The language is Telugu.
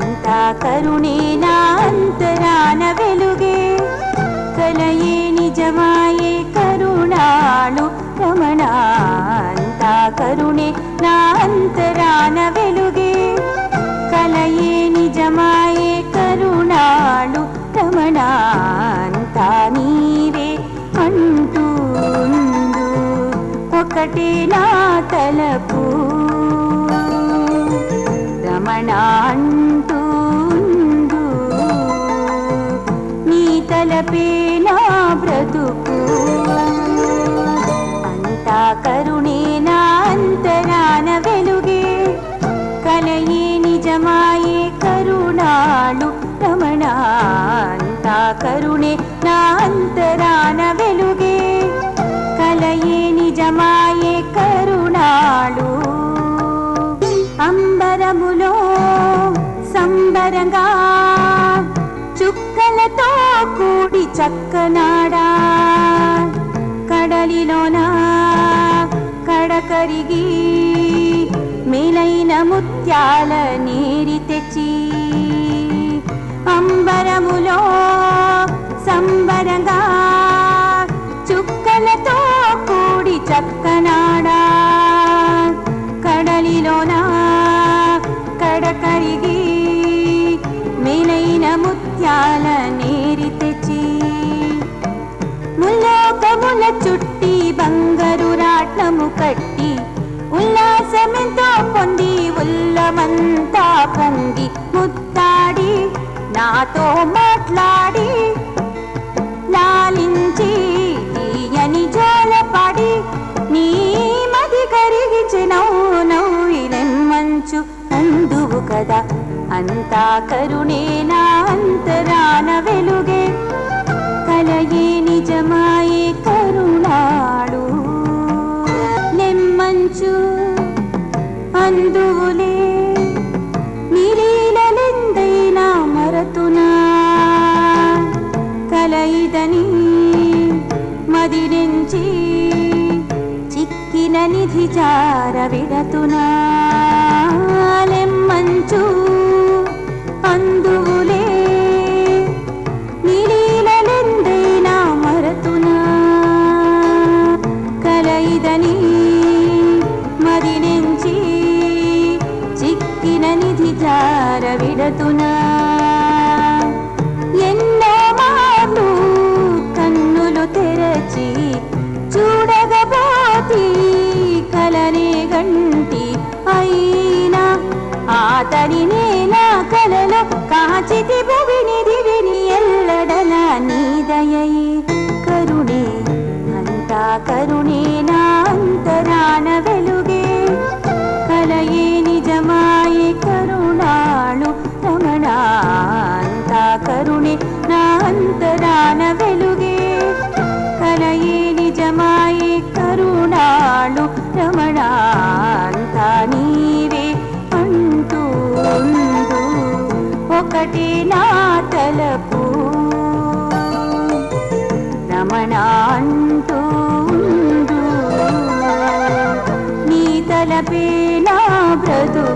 అంతా కరుణే నా అంతరాన వెలుగే. కలయే నిజమాయే కరుణాళు రమణ. అంతా కరుణే నా అంతరాన వెలుగే. కలయే నిజమాయే కరుణాళు రమణ. అంతా నీవే అంటూ ఒకటే నా తలపు రమణ అంటూ నీ తలపే నా బ్రతుకు. అంతా కరుణే నా అంతరాన వెలుగే. కలయే నిజమాయే కరుణాళు రమణ. అంతా కరుణే నా అంతరాన వెలుగే. సుందరంగా చుక్కలతో కూడి చక్కనాడా? కడలిలోన కడకరిగి మేలైన ముత్యాల నీరి తెచ్చి అంబరములో సంబరంగా నాల నేరి తెచి ముల్లోకముల చుట్టి బంగారు రాట్నము కట్టి ఉల్లాసమెంతో పొంది ఉల్లమంతా పొంగి ముత్తాడి నాతో మాట్లాడి లాలించి తీయని జోలపాడి నీ మది కరిగించి నవ్వు నవ్వినెమ్మంచు అందువు కదా. అంతా కరుణే నా అంతరాన వెలుగే. కలయే నిజమాయే కరుణాడు. నెమ్మంచు అందువులే నిలీలెందైనా మరతునా. కలయిదని మదిరించి చిక్కిన నిధి జార విడతునా. చిక్కిన నిధి జార విడతునా. ఎన్నో మార్లు కన్నులు తెరచి చూడగబోతి కలనే గంటి అయినా ఆతడినే నా కలలో కాచితిబో నిజమాయి కరుణాళు రమణాంత అంతా కరుణే నా అంతరాన వెలుగే. కలయే నిజమాయి కరుణాళు రమణాంత అంతా నీవే అంటూ ఒకటి నా తలపు. రమణా चतु